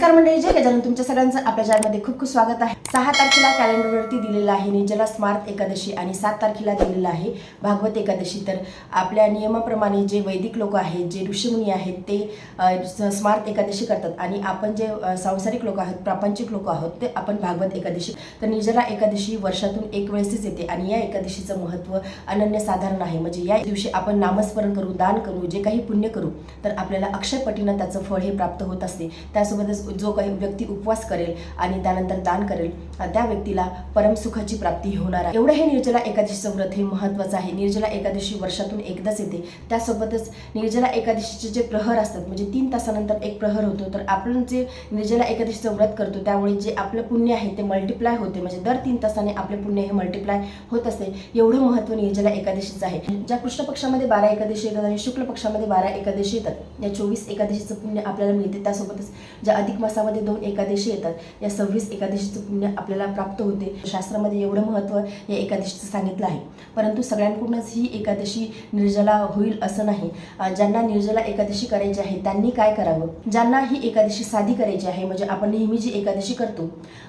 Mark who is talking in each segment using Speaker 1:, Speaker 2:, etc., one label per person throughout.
Speaker 1: नमस्कार मंडळी जय गजानन. तुमच्या सगळ्यांचं आपल्या चॅनलमध्ये खूप खूप स्वागत आहे. सहा तारखेला कॅलेंडरवरती दिलेलं आहे निर्जला स्मार्त एकादशी आणि सात तारखेला दिलेलं आहे भागवत एकादशी. तर आपल्या नियमाप्रमाणे जे वैदिक लोक आहेत जे ऋषीमुनी आहेत ते स्मार्त एकादशी करतात. आणि आपण जे सांसारिक लोक आहोत प्रापंचिक लोक आहोत ते आपण भागवत एकादशी. तर निर्जला एकादशी वर्षातून एक वेळेसच येते आणि या एकादशीचं महत्त्व अनन्यसाधारण आहे. म्हणजे या दिवशी आपण नामस्मरण करू दान करू जे काही पुण्य करू तर आपल्याला अक्षयपटीनं त्याचं फळ हे प्राप्त होत असते. त्यासोबतच जो काही व्यक्ती उपवास करेल आणि त्यानंतर दान करेल त्या व्यक्तीला परमसुखाची प्राप्ती होणार आहे. एवढं हे निर्जला एकादशीचं व्रत हे महत्त्वाचं आहे. निर्जला एकादशी वर्षातून एकदाच येते. त्यासोबतच निर्जला एकादशीचे जे प्रहर असतात म्हणजे तीन तासानंतर एक प्रहर होतो तर आपण जे निर्जला एकादशीचं व्रत करतो त्यामुळे जे आपलं पुण्य आहे ते मल्टिप्लाय होते. म्हणजे दर तीन तासाने आपले पुण्य हे मल्टिप्लाय होत असते. एवढं महत्त्व निर्जला एकादशीचं आहे. ज्या कृष्ण पक्षामध्ये बारा एकादशी येतात आणि शुक्ल पक्षामध्ये बारा एकादशी येतात या चोवीस एकादशीचं पुण्य आपल्याला मिळते. त्यासोबतच ज्या अधिक मासामध्ये दोन एकादशी येतात. या सव्वीस एकादशीचं पुण्य आपल्याला प्राप्त होते. शास्त्रामध्ये एवढं महत्त्व या एकादशीचं सांगितलं आहे. परंतु सगळ्यांकडूनच ही एकादशी निर्जला होईल असं नाही. ज्यांना निर्जला एकादशी करायची आहे त्यांनी काय करावं? ज्यांना ही एकादशी साधी करायची आहे म्हणजे आपण नेहमी जी एकादशी करतो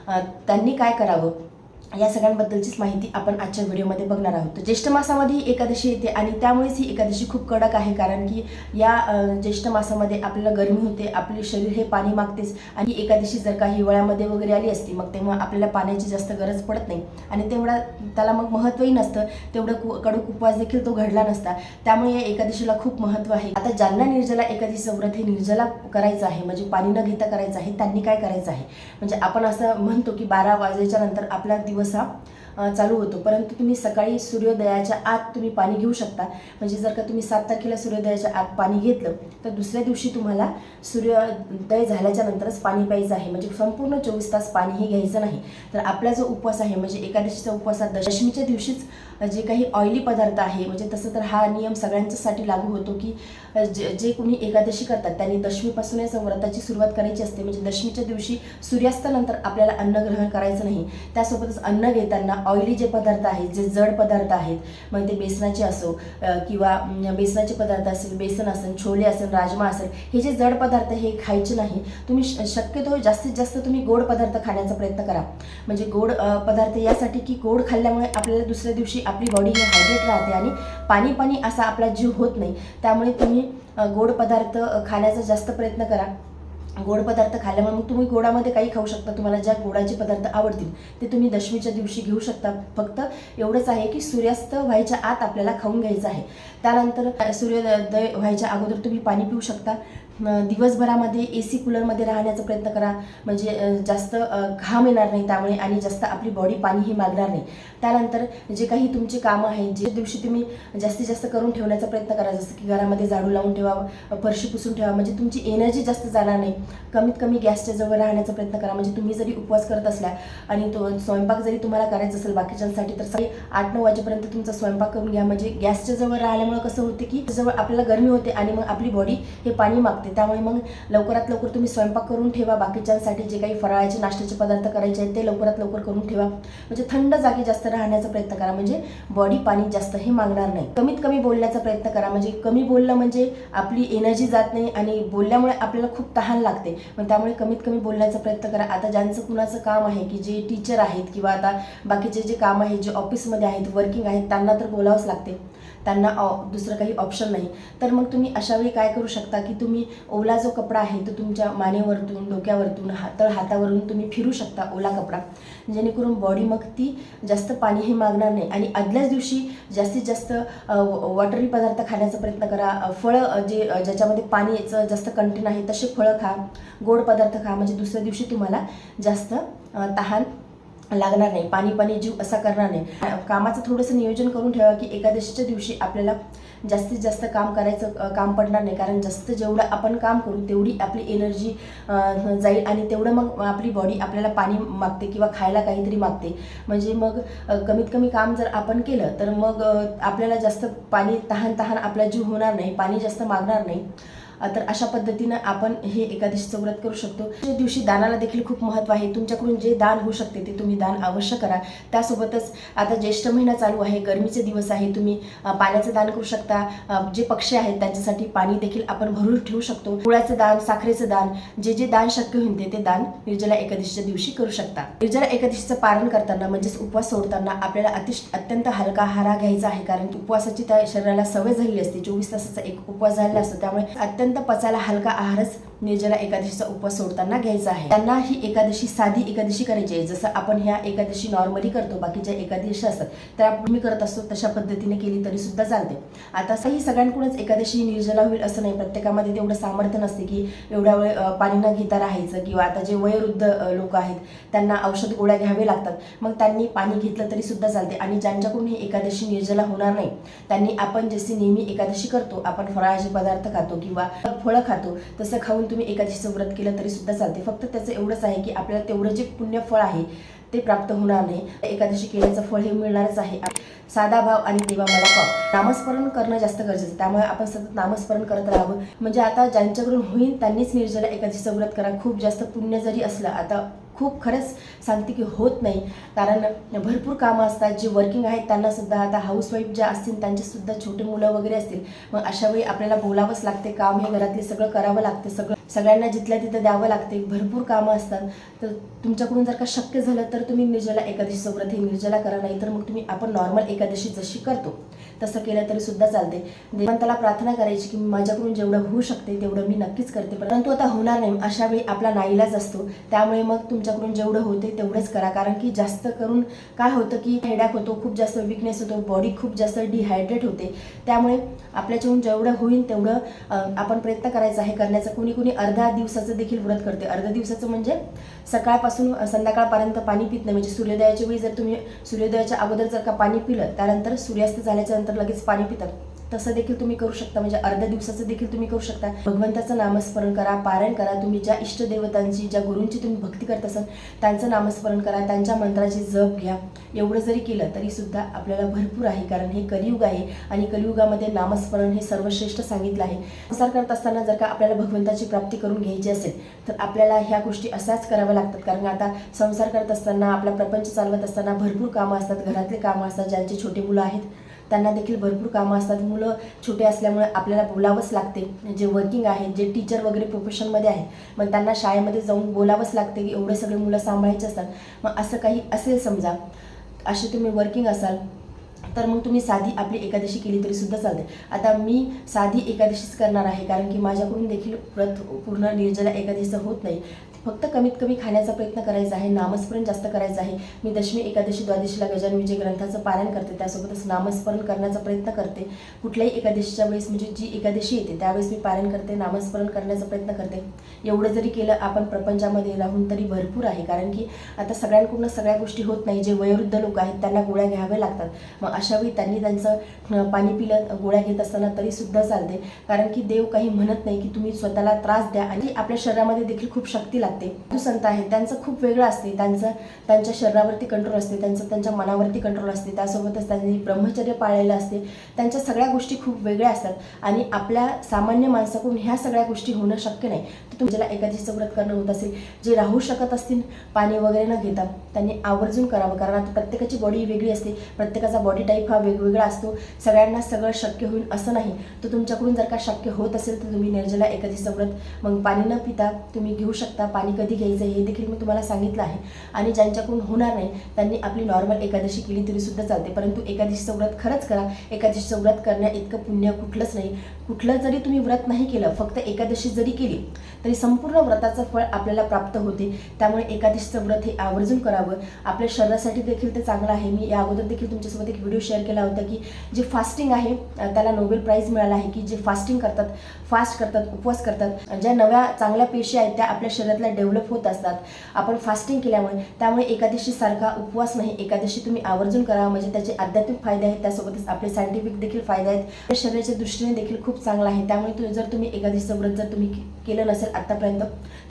Speaker 1: त्यांनी काय करावं? या सगळ्यांबद्दलचीच माहिती आपण आजच्या व्हिडिओमध्ये बघणार आहोत. ज्येष्ठ मासामध्ये ही एकादशी येते आणि त्यामुळेच ही एकादशी खूप कडक आहे कारण की या ज्येष्ठ मासामध्ये आपल्याला गरमी होते आपले शरीर हे पाणी मागतेच आणि एकादशी जर का हिवाळ्यामध्ये वगैरे आली असती मग तेव्हा आपल्याला पाण्याची जास्त गरज पडत नाही. आणि तेवढा त्याला मग महत्त्वही नसतं तेवढं कु कडक उपवास देखील तो घडला नसता. त्यामुळे या एकादशीला खूप महत्त्व आहे. आता ज्यांना निर्जला एकादशीचं व्रत हे निर्जला करायचं आहे म्हणजे पाणी न घेता करायचं आहे त्यांनी काय करायचं आहे? म्हणजे आपण असं म्हणतो की बारा वाजेच्या नंतर आपला दिवस हा चालू होतो. परंतु तुम्ही सकाळी सूर्योदयाच्या आत तुम्ही पाणी घेऊ शकता. म्हणजे जर का तुम्ही सात तारखेला सूर्योदयाच्या आत पाणी घेतलं तर दुसऱ्या दिवशी तुम्हाला सूर्योदय झाल्याच्या नंतरच पाणी प्यायचं आहे. म्हणजे संपूर्ण चोवीस तास पाणी हे घ्यायचं नाही. तर आपला जो उपवास आहे म्हणजे एकादशीचा उपवास हा दशमीच्या दिवशीच जे काही ऑइली पदार्थ आहे म्हणजे तसं तर हा नियम सगळ्यांच्यासाठी लागू होतो की जे जे कोणी एकादशी करतात त्यांनी दशमीपासूनच व्रताची सुरुवात करायची असते. म्हणजे दशमीच्या दिवशी सूर्यास्तानंतर आपल्याला अन्न ग्रहण करायचं नाही. त्यासोबतच अन्न घेताना ऑइली जे पदार्थ आहेत जे जड पदार्थ आहेत मग ते बेसनाचे असो किंवा बेसनाचे पदार्थ असेल बेसन असेल छोले असेल राजमा असेल हे जे जड पदार्थ हे खायचे नाही. तुम्ही श- शक्यतो जास्तीत जास्त तुम्ही गोड पदार्थ खाण्याचा प्रयत्न करा. म्हणजे गोड पदार्थ यासाठी की गोड खाल्ल्यामुळे आपल्याला दुसऱ्या दिवशी आपली बॉडी ही हायड्रेट राहते आणि पाणी पाणी असा आपला जीव होत नाही. त्यामुळे तुम्ही गोड पदार्थ खाण्याचा जास्त प्रयत्न करा. गोड पदार्थ खाल्ल्यामुळे मग तुम्ही गोडामध्ये काही खाऊ शकता. तुम्हाला ज्या गोडाचे पदार्थ आवडतील ते तुम्ही दशमीच्या दिवशी घेऊ शकता. फक्त एवढंच आहे की सूर्यास्त व्हायच्या आत आपल्याला खाऊन घ्यायचं आहे. त्यानंतर सूर्योदय व्हायच्या अगोदर तुम्ही पाणी पिऊ शकता. दिवसभरामध्ये ए सी कूलरमध्ये राहण्याचा प्रयत्न करा. म्हणजे जास्त घाम येणार नाही त्यामुळे आणि जास्त आपली बॉडी पाणीही मागणार नाही. त्यानंतर जे काही तुमचे कामं आहेत जे दिवशी तुम्ही जास्तीत जास्त करून ठेवण्याचा प्रयत्न करा. जसं की घरामध्ये झाडू लावून ठेवा फरशी पुसून ठेवा. म्हणजे तुमची एनर्जी जास्त जाणार नाही. कमीत कमी गॅसच्या जवळ राहण्याचा प्रयत्न करा. म्हणजे तुम्ही जरी उपवास करत असल्या आणि तो स्वयंपाक जरी तुम्हाला करायचा असेल बाकीच्यांसाठी तर सकाळी आठ नऊ वाजेपर्यंत तुमचा स्वयंपाक करून घ्या. म्हणजे गॅसच्या जवळ राहिल्यामुळे कसं होते की जवळ आपल्याला गरमी होते आणि मग आपली बॉडी हे पाणी मागते. त्यामुळे मग लवकरात लवकर तुम्ही स्वयंपाक करून ठेवा. बाकीच्यांसाठी जे काही फराळाचे नाश्त्याचे पदार्थ करायचे आहेत ते लवकरात लवकर करून ठेवा. म्हणजे थंड जागी जास्त राहण्याचा प्रयत्न करा. म्हणजे बॉडी पाणी जास्त हे मागणार नाही. कमीत कमी बोलण्याचा प्रयत्न करा. म्हणजे कमी बोलणं म्हणजे आपली एनर्जी जात नाही आणि बोलल्यामुळे आपल्याला खूप तहान लागते. मग त्यामुळे कमीत कमी बोलण्याचा प्रयत्न करा. आता ज्यांचं कुणाचं काम आहे की जे टीचर आहेत किंवा आता बाकीचे जे काम आहे जे ऑफिसमध्ये आहेत वर्किंग आहेत त्यांना तर बोलावंच लागते. त्यांना ऑ- दुसरं काही ऑप्शन नाही. तर मग तुम्ही अशावेळी काय करू शकता की तुम्ही ओला जो कपडा आहे तो तुमच्या मानेवरतून डोक्यावरतून हात हातावरून तुम्ही फिरू शकता ओला कपडा. जेणेकरून बॉडी मग ती जास्त पाणीही मागणार नाही. आणि आदल्याच दिवशी जास्तीत जास्त वॉटरी पदार्थ खाण्याचा प्रयत्न करा. फळं जे ज्याच्यामध्ये पाणीचं जास्त कंटेन आहे तसे फळं खा. गोड पदार्थ खा. म्हणजे दुसऱ्या दिवशी तुम्हाला जास्त तहान लागणार नाही पाणी पाणी जीव असा करणार नाही. कामाचं थोडंसं नियोजन करून ठेवा की एकादशीच्या दिवशी आपल्याला जास्तीत जास्त काम करायचं काम पडणार नाही. कारण जास्त जेवढं आपण काम करू तेवढी आपली एनर्जी जाईल आणि तेवढं मग आपली बॉडी आपल्याला पाणी मागते किंवा खायला काहीतरी मागते. म्हणजे मग कमीत कमी काम जर आपण केलं तर मग आपल्याला जास्त पाणी तहान तहान आपला जीव होणार नाही पाणी जास्त मागणार नाही. तर अशा पद्धतीनं आपण हे एकादशीचं व्रत करू शकतो. त्या दिवशी दानाला देखील खूप महत्त्व आहे तुमच्याकडून जे दान होऊ शकते ते तुम्ही दान अवश्य करा. त्यासोबतच आता ज्येष्ठ महिना चालू आहे गरमीचे दिवस आहे तुम्ही पाण्याचं दान करू शकता. जे पक्षी आहेत त्यांच्यासाठी पाणी देखील आपण भरून ठेवू शकतो. गुळाचं दान साखरेचं दान जे जे दान शक्य होईल ते ते दान निर्जला एकादशीच्या दिवशी करू शकता. निर्जला एकादशीचं पारण करताना म्हणजेच उपवास सोडताना आपल्याला अतिश अत्यंत हलका आहारा घ्यायचा आहे. कारण उपवासाची त्या शरीराला सवय झालेली असते. चोवीस तासाचा एक उपवास झालेला असतो. त्यामुळे अत्यंत पचायला हलका आहारच निर्जला एकादशीचा उपवास सोडताना घ्यायचा आहे. त्यांना ही एकादशी साधी एकादशी करायची आहे. जसं आपण ह्या एकादशी नॉर्मली करतो बाकीच्या एकादशी असतात तर आपण मी करत असतो तशा पद्धतीने केली तरी सुद्धा चालते. आता ही सगळ्यांकडूनच एकादशी निर्जला होईल असं नाही. प्रत्येकामध्ये तेवढं सामर्थ्य नसते की एवढ्या वेळ पाणी न घेता राहायचं किंवा आता जे वयोवृद्ध लोक आहेत त्यांना औषध गोळ्या घ्यावे लागतात. मग त्यांनी पाणी घेतलं तरी सुद्धा चालते आणि ज्यांच्याकडून ही एकादशी निर्जला होणार नाही त्यांनी आपण जशी नेहमी एकादशी करतो आपण फळाचे पदार्थ खातो किंवा फळं खातो तसं खाऊन तुम्ही एकादशीचं व्रत केलं तरी सुद्धा चालते. फक्त त्याचं एवढंच आहे की आपल्याला तेवढं जे पुण्य फळ आहे ते प्राप्त होणार नाही. एकादशी केल्याचं फळ हे मिळणारच आहे. साधा भाव आणि देवा मला पाव. नामस्मरण करणं जास्त गरजेचं आहे. त्यामुळे आपण सतत नामस्मरण करत राहावं. म्हणजे आता ज्यांच्याकडून होईल त्यांनीच निर्जला एकादशीचं व्रत करा. खूप जास्त पुण्य जरी असलं आता खूप खरंच सांगते की होत नाही. कारण भरपूर कामं असतात जे वर्किंग आहेत त्यांना सुद्धा आता हाऊसवाईफ ज्या असतील त्यांचेसुद्धा छोटे मुलं वगैरे असतील मग अशा वेळी आपल्याला बोलावंच लागते काम हे घरातले सगळं करावं लागते सगळं सगळ्यांना जिथल्या तिथं द्यावं लागते भरपूर कामं असतात. तर तुमच्याकडून जर का शक्य झालं तर तुम्ही निर्जला एकादशीचं व्रत हे निर्जला करा नाही तर मग तुम्ही आपण नॉर्मल एकादशी जशी करतो तसं केलं तरी सुद्धा चालते. देवंताला प्रार्थना करायची की माझ्याकडून जेवढं होऊ शकते तेवढं मी नक्कीच करते. परंतु आता होणार नाही अशा वेळी आपला नाईलाज असतो त्यामुळे मग तुमच्या तुमच्याकडून जेवढं होते तेवढंच करा. कारण की जास्त करून काय होतं की हेडॅक होतो खूप जास्त विकनेस होतो बॉडी खूप जास्त डिहायड्रेट होते. त्यामुळे आपल्याच्याहून जेवढं होईल तेवढं आपण प्रयत्न करायचा आहे. करण्याचा कुणी कुणी अर्धा दिवसाचं देखील व्रत करते. अर्ध्या दिवसाचं म्हणजे सकाळपासून संध्याकाळपर्यंत पाणी पित नाही. म्हणजे सूर्योदयाच्या वेळी जर तुम्ही सूर्योदयाच्या अगोदर जर का पाणी पिलं त्यानंतर सूर्यास्त झाल्याच्यानंतर लगेच पाणी पितात. तसं देखील तुम्ही करू शकता. म्हणजे अर्ध्या दिवसाचं देखील तुम्ही करू शकता. भगवंताचं नामस्मरण करा. पारायण करा. तुम्ही ज्या इष्टदेवतांची ज्या गुरूंची तुम्ही भक्ती करत असाल त्यांचं नामस्मरण करा. त्यांच्या मंत्राची जप घ्या. एवढं जरी केलं तरी सुद्धा आपल्याला भरपूर आहे. कारण हे कलियुग आहे आणि कलियुगामध्ये नामस्मरण हे सर्वश्रेष्ठ सांगितलं आहे. संसार करत असताना जर का आपल्याला भगवंताची प्राप्ती करून घ्यायची असेल तर आपल्याला ह्या गोष्टी असाच कराव्या लागतात. कारण आता संसार करत असताना आपला प्रपंच चालवत असताना भरपूर कामं असतात. घरातले कामं असतात. ज्यांचे छोटे मुलं आहेत त्यांना देखील भरपूर कामं असतात. मुलं छोटे असल्यामुळे आपल्याला बोलावंच लागते. जे वर्किंग आहेत जे टीचर वगैरे प्रोफेशनमध्ये आहेत मग त्यांना शाळेमध्ये जाऊन बोलावंच लागते की एवढे सगळे मुलं सांभाळायचे असतात. मग असं काही असेल समजा असे तुम्ही वर्किंग असाल तर मग तुम्ही साधी आपली एकादशी केली तरी सुद्धा चालते. आता मी साधी एकादशीच करणार आहे कारण की माझ्याकडून देखील व्रत पूर्ण निर्जला एकादशीचं होत नाही. फक्त कमीत कमी खाण्याचा प्रयत्न करायचा आहे नामस्मरण जास्त करायचं आहे. मी दशमी एकादशी द्वादशीला गजान विजय ग्रंथाचं पारायण करते त्यासोबतच नामस्मरण करण्याचा प्रयत्न करते. कुठल्याही एकादशीच्या वेळेस म्हणजे जी एकादशी येते त्यावेळेस मी पारायण करते नामस्मरण करण्याचा प्रयत्न करते. एवढं जरी केलं आपण प्रपंचामध्ये राहून तरी भरपूर आहे कारण की आता सगळ्यांकडून सगळ्या गोष्टी होत नाही जे वयोवृद्ध लोक आहेत त्यांना गोळ्या घ्याव्या लागतात. मग अशावेळी त्यांनी त्यांचं पाणी पिलं गोळ्या घेत असताना तरीसुद्धा चालते. कारण की देव काही म्हणत नाही की तुम्ही स्वतःला त्रास द्या. आणि आपल्या शरीरामध्ये देखील खूप शक्ती लागते. जो संत आहे त्यांचं खूप वेगळं असते. त्यांचं त्यांच्या शरीरावरती कंट्रोल असते त्यांचं त्यांच्या मनावरती कंट्रोल असते. त्यासोबतच त्यांनी ब्रह्मचर्य पाळलेलं असते. त्यांच्या सगळ्या गोष्टी खूप वेगळ्या असतात. आणि आपल्या सामान्य माणसाकडून ह्या सगळ्या गोष्टी होणं शक्य नाही. तर तुमच्याला एकादशीचं व्रत करणं होत असेल जे राहू शकत असतील पाणी वगैरे न घेता त्यांनी आवर्जून करावं. कारण आता प्रत्येकाची बॉडी वेगळी असते. प्रत्येकाचा बॉडी टाईप हा वेगवेगळा असतो. सगळ्यांना सगळं शक्य होईल असं नाही. तर तुमच्याकडून जर का शक्य होत असेल तर तुम्ही निर्जला एकादशीचं व्रत मग पाणी न पिता तुम्ही घेऊ शकता. पाणी कधी घ्यायचं हे देखील मी तुम्हाला सांगितलं आहे. आणि ज्यांच्याकडून होणार नाही त्यांनी आपली नॉर्मल एकादशी केली तरीसुद्धा चालते. परंतु एकादशीचं व्रत खरंच करा. एकादशीचं व्रत करण्या इतकं पुण्य कुठलंच नाही. कुठलं जरी तुम्ही व्रत नाही केलं फक्त एकादशी जरी केली तरी संपूर्ण व्रताचं फळ आपल्याला प्राप्त होते. त्यामुळे एकादशीचं व्रत हे आवर्जून करावं. आपल्या शरीरासाठी देखील ते चांगलं आहे. मी या अगोदर देखील तुमच्यासोबत एक व्हिडिओ शेअर केला होता की जे फास्टिंग आहे त्याला नोबेल प्राईज मिळाला आहे की जे फास्टिंग करतात फास्ट करतात उपवास करतात. ज्या नव्या चांगल्या पेशी आहेत त्या आपल्या शरीरातल्या डेव्हलप होत असतात. आपण फास्टिंग केल्यामुळे त्यामुळे एकादशीसारखा उपवास नाही. एकादशी तुम्ही आवर्जून करा. म्हणजे त्याचे आध्यात्मिक फायदे आहेत. त्यासोबतच आपले सायंटिफिक देखील फायदे आहेत. शरीराच्या दृष्टीने देखील खूप चांगला आहे. त्यामुळे जर तुम्ही एकादशीचं व्रत जर तुम्ही केलं नसेल आतापर्यंत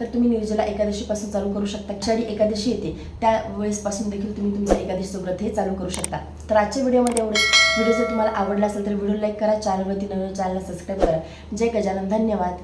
Speaker 1: तर तुम्ही निर्जला एकादशीपासून चालू करू शकता. क्षणी एकादशी येते. त्या वेळेसपासून देखील तुम्ही तुमचं एकादशीचं व्रत हे चालू करू शकता. तर आजच्या व्हिडिओमध्ये एवढं व्हिडिओ जर तुम्हाला आवडला असेल तर व्हिडिओ लाईक करा. चॅनलवरती नवीन चॅनलला सबस्क्राईब करा. जय गजानन. धन्यवाद.